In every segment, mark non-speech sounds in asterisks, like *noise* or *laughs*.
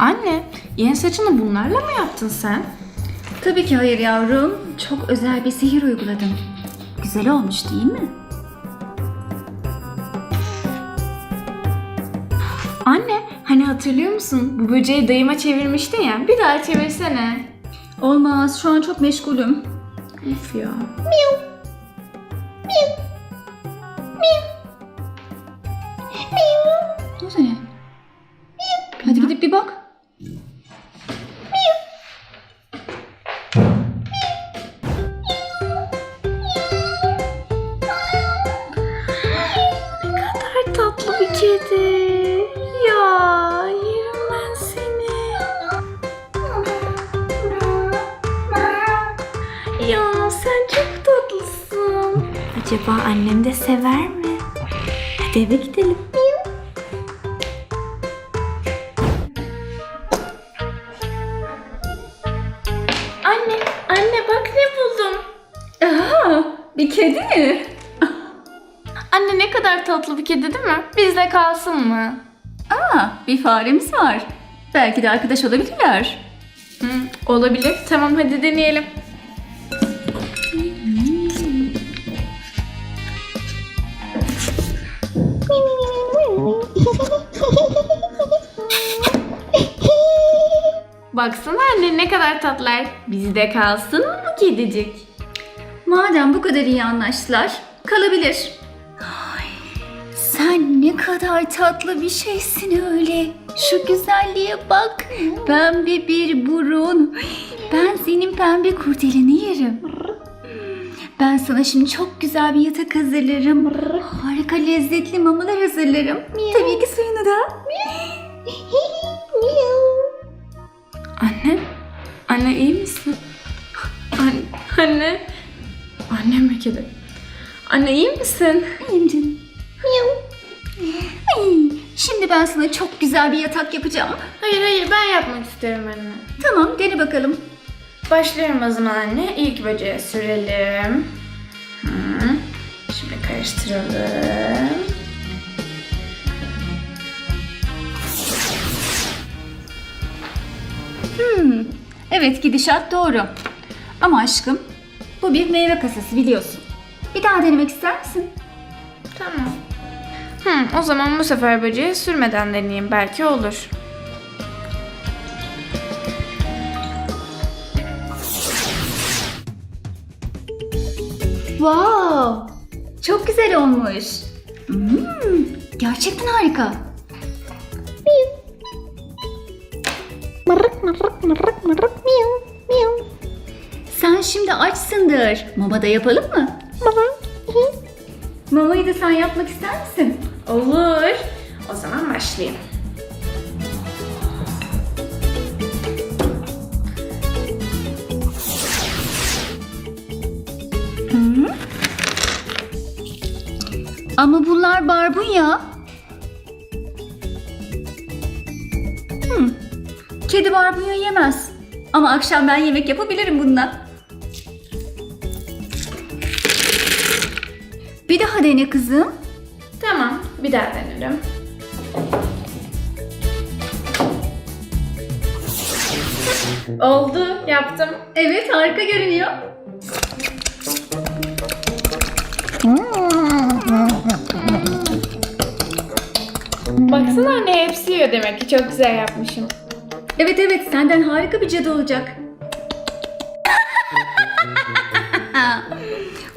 Anne, yeni saçını bunlarla mı yaptın sen? Tabii ki hayır yavrum. Çok özel bir sihir uyguladım. Güzel olmuş değil mi? Anne, hani hatırlıyor musun? Bu böceği dayıma çevirmiştin ya. Bir daha çevirsene. Olmaz. Şu an çok meşgulüm. Üf ya. Ne oldu ne? Hadi gidip bir bak. Acaba annem de sever mi? Hadi eve gidelim. Anne, anne bak ne buldum. Aha, bir kedi mi? Anne ne kadar tatlı bir kedi değil mi? Bizde kalsın mı? Aa, bir faremiz var. Belki de arkadaş olabilirler. Hı, olabilir. Tamam hadi deneyelim. Baksana anne ne kadar tatlılar. Bizde kalsın mı bu kedicik? Madem bu kadar iyi anlaştılar, kalabilir. Ay, sen ne kadar tatlı bir şeysin öyle. Şu güzelliğe bak. Pembe bir burun. Ben senin pembe kurdelini yerim. Ben sana şimdi çok güzel bir yatak hazırlarım. Harika lezzetli mamalar hazırlarım. Tabii ki suyunu da. Anne iyi misin? Anne, anne. Annem mi kedi? Anne iyi misin? İyiyim canım. Ay, şimdi ben sana çok güzel bir yatak yapacağım. Hayır hayır ben yapmak istiyorum anne. Tamam dene bakalım. Başlıyorum o zaman anne. İlk böceğe sürelim. Hı. Şimdi karıştıralım. Hmm, evet gidişat doğru. Ama aşkım bu bir meyve kasası biliyorsun. Bir daha denemek ister misin? Tamam. Hı, o zaman bu sefer böceği sürmeden deneyeyim. Belki olur. Wow, çok güzel olmuş. Hmm, gerçekten harika. Sen şimdi açsındır. Mama da yapalım mı? Mamayı da sen yapmak ister misin? Olur. O zaman başlayayım. Ama bunlar barbunya. Kedi barbunya yemez. Ama akşam ben yemek yapabilirim bundan. Bir daha dene kızım. Tamam. Bir daha denerim. Oldu. Yaptım. Evet harika görünüyor. Baksana anne hepsi yiyor demek ki. Çok güzel yapmışım. Evet evet senden harika bir cadı olacak. *laughs*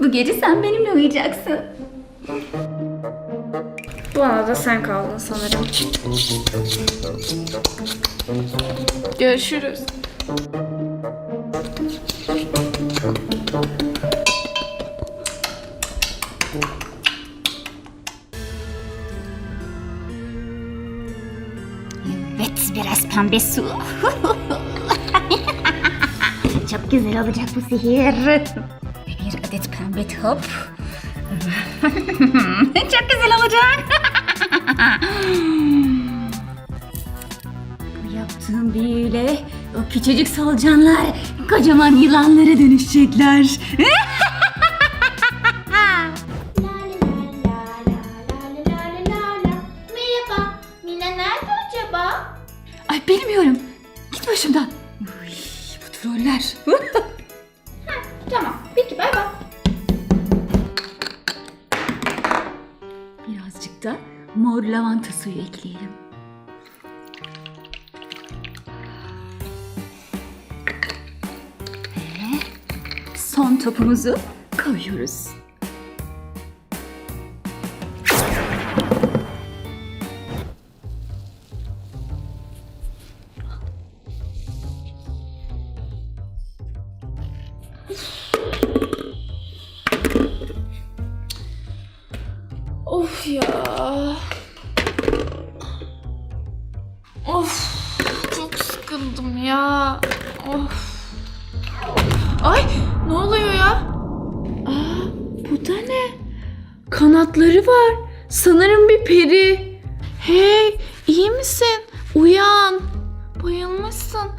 Bu gece sen benimle uyuyacaksın. Bu arada sen kaldın sanırım. Görüşürüz. Evet biraz pembe su. *laughs* Çok güzel olacak bu sihir. Bir adet pembe top. *laughs* Çok güzel olacak. bu yaptığım büyüyle o küçücük solucanlar kocaman yılanlara dönüşecekler. *laughs* suyu ekleyelim. Ve son topumuzu koyuyoruz. Kanatları var. Sanırım bir peri. Hey iyi misin? Uyan. Bayılmışsın.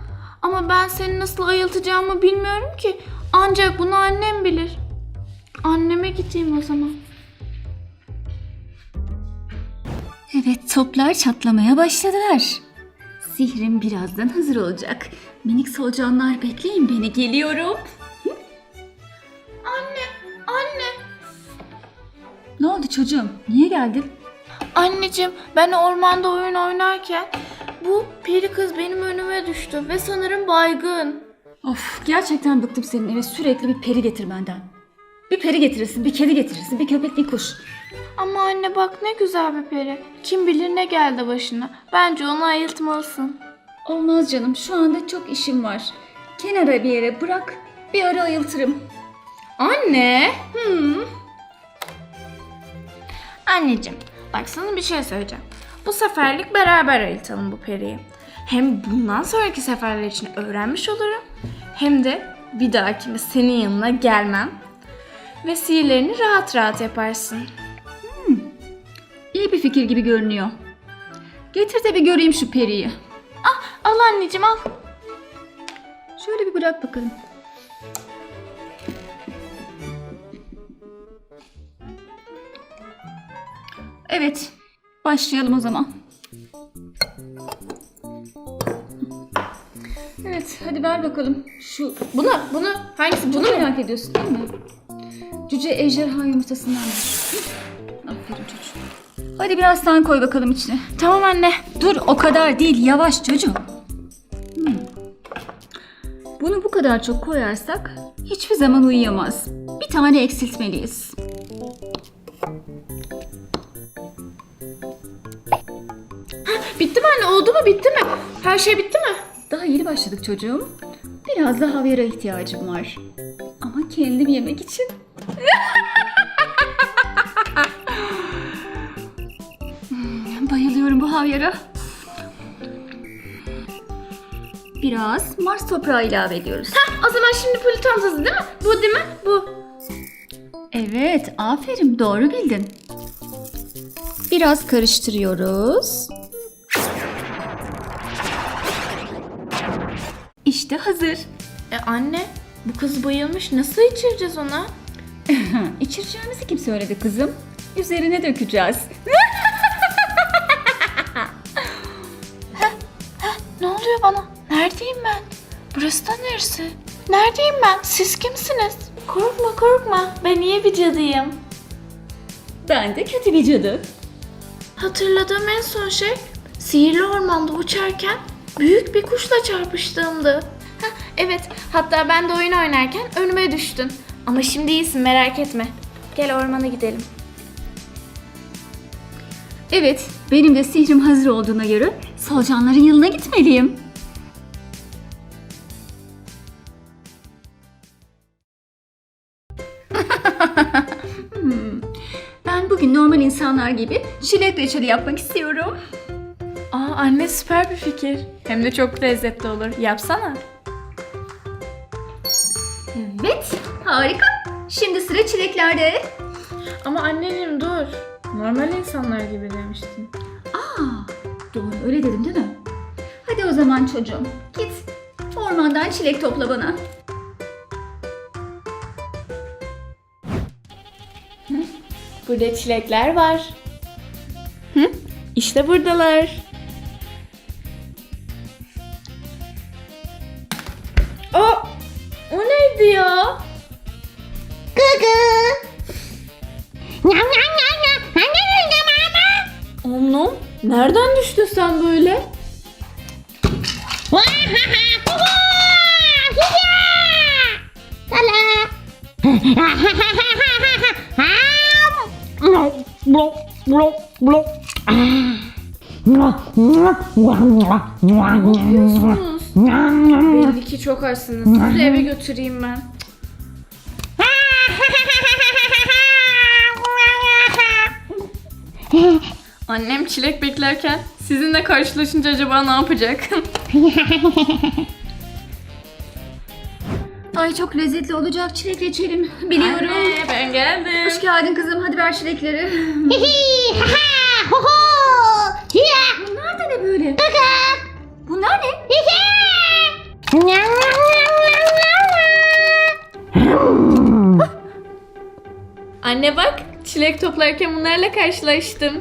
Ama ben seni nasıl ayıltacağımı bilmiyorum ki. Ancak bunu annem bilir. Anneme gideyim o zaman. Evet toplar çatlamaya başladılar. Sihrim birazdan hazır olacak. Minik solucanlar bekleyin beni geliyorum. Çocuğum? Niye geldin? Anneciğim ben ormanda oyun oynarken bu peri kız benim önüme düştü ve sanırım baygın. Of gerçekten bıktım senin eve sürekli bir peri getir benden. Bir peri getirirsin, bir kedi getirirsin, bir köpek, bir kuş. Ama anne bak ne güzel bir peri. Kim bilir ne geldi başına. Bence onu ayıltmalısın. Olmaz canım şu anda çok işim var. Kenara bir yere bırak, bir ara ayıltırım. Anne. Hmm. Anneciğim bak sana bir şey söyleyeceğim. Bu seferlik beraber ayıltalım bu periyi. Hem bundan sonraki seferler için öğrenmiş olurum. Hem de bir dahakine senin yanına gelmem. Ve sihirlerini rahat rahat yaparsın. İyi bir fikir gibi görünüyor. Getir de bir göreyim şu periyi. Al anneciğim al. Şöyle bir bırak bakalım. Evet, başlayalım o zaman. Evet, hadi ver bakalım. Şu Bunu, bunu, hangisi bunu merak ediyorsun değil mi? Cüce ejderha yumurtasından ver. Aferin çocuğum. Hadi biraz sen koy bakalım içine. Tamam anne. Dur o kadar değil yavaş çocuğum. Hmm. Bunu bu kadar çok koyarsak hiçbir zaman uyuyamaz. Bir tane eksiltmeliyiz. Bitti mi anne? Oldu mu? Bitti mi? Her şey bitti mi? Daha yeni başladık çocuğum. Biraz da havyara ihtiyacım var. Ama kendim yemek için. Hmm, Bayılıyorum bu havyara. Biraz Mars toprağı ilave ediyoruz. O zaman şimdi tazı değil mi? Bu değil mi? Bu. Evet, aferin doğru bildin. Biraz karıştırıyoruz. İşte hazır. E anne, bu kız bayılmış. Nasıl içireceğiz ona? *laughs* İçireceğimizi kim söyledi kızım? Üzerine dökeceğiz. *laughs* Ne oluyor bana? Neredeyim ben? Burası da neresi? Neredeyim ben? Siz kimsiniz? Korkma korkma. Ben iyi bir cadıyım. Ben de kötü bir cadı. Hatırladığım en son şey sihirli ormanda uçarken büyük bir kuşla çarpıştığımdı. Heh, evet, hatta ben de oyun oynarken önüme düştün. Ama şimdi iyisin merak etme. Gel ormana gidelim. Evet, benim de sihrim hazır olduğuna göre solucanların yanına gitmeliyim. İnsanlar gibi çilek reçeli yapmak istiyorum. Aa anne süper bir fikir. Hem de çok lezzetli olur. Yapsana. Evet, harika. Şimdi sıra çileklerde. Ama anneciğim dur. Normal insanlar gibi demiştin. Aa, doğru öyle dedim değil mi? Hadi o zaman çocuğum, git ormandan çilek topla bana. Burada çilekler var. Hı? İşte buradalar. O, o neydi ya? Gıgı. Nyam nyam nyam nyam. Anne nerede mama? Oğlum nereden düştün sen böyle? Sala. Yapıyorsunuz. Belli ki çok açsınız. Sizi eve götüreyim ben. Annem çilek beklerken sizinle karşılaşınca acaba ne yapacak? *laughs* Ay çok lezzetli olacak çilek reçelim. Biliyorum. Anne ben geldim. Hoş geldin kızım. Hadi ver çilekleri. Bunlar da ne böyle? Bunlar ne? Anne bak çilek toplarken bunlarla karşılaştım.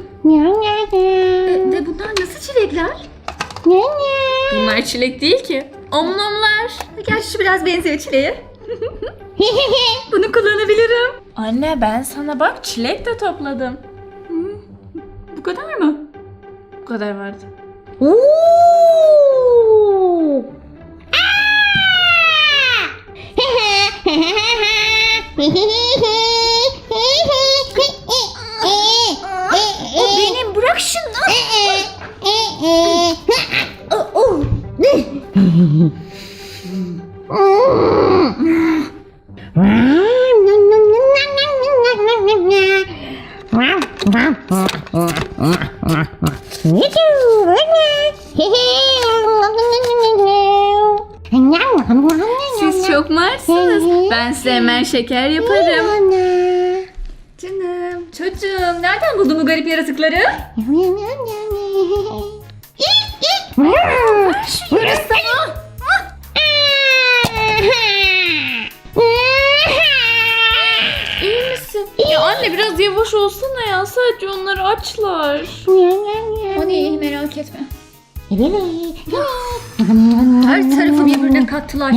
E, de bunlar nasıl çilekler? Bunlar çilek değil ki. Omnomlar. Gerçi şu biraz benziyor çileğe. *laughs* Bunu kullanabilirim. Anne ben sana bak çilek de topladım. Bu kadar mı? Bu kadar vardı. *laughs* O benim. Bırak şunu. Ben şeker yaparım. Canım, çocuğum. Nereden buldun bu garip yaratıkları? Şu yarasana. İyi misin? Ya anne biraz yavaş olsana ya. Sadece onlar açlar. O iyi merak etme. *gasps* Her tarafı birbirine kattılar.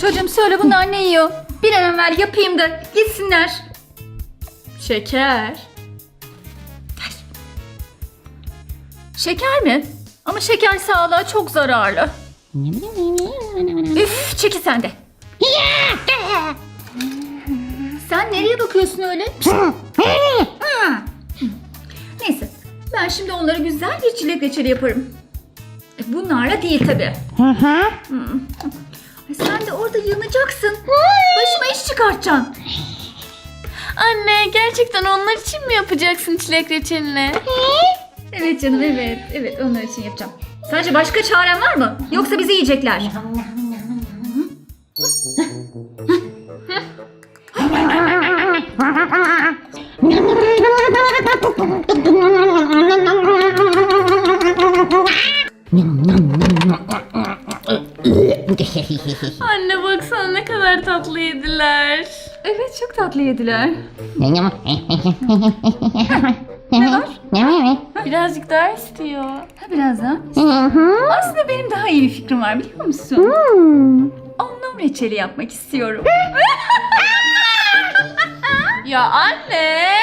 Çocuğum söyle bunlar ne yiyor? Bir an evvel yapayım da gitsinler. Şeker. Şeker mi? Ama şeker sağlığa çok zararlı. Üf çekil sen de. Sen nereye bakıyorsun öyle? Neyse ben şimdi onlara güzel bir çilek reçeli yaparım. E, Bunlarla değil tabi. Sen de orada yanacaksın. Başıma iş çıkartacaksın. Anne gerçekten onlar için mi yapacaksın çilek reçelini? Evet canım evet. Evet onlar için yapacağım. Sence başka çaren var mı? Yoksa bizi yiyecekler. *laughs* Anne baksana ne kadar tatlı yediler. Evet çok tatlı yediler. Birazcık daha istiyor. Ha biraz daha. Aslında benim daha iyi bir fikrim var biliyor musun? Anlam reçeli yapmak istiyorum. *laughs* Ya anne.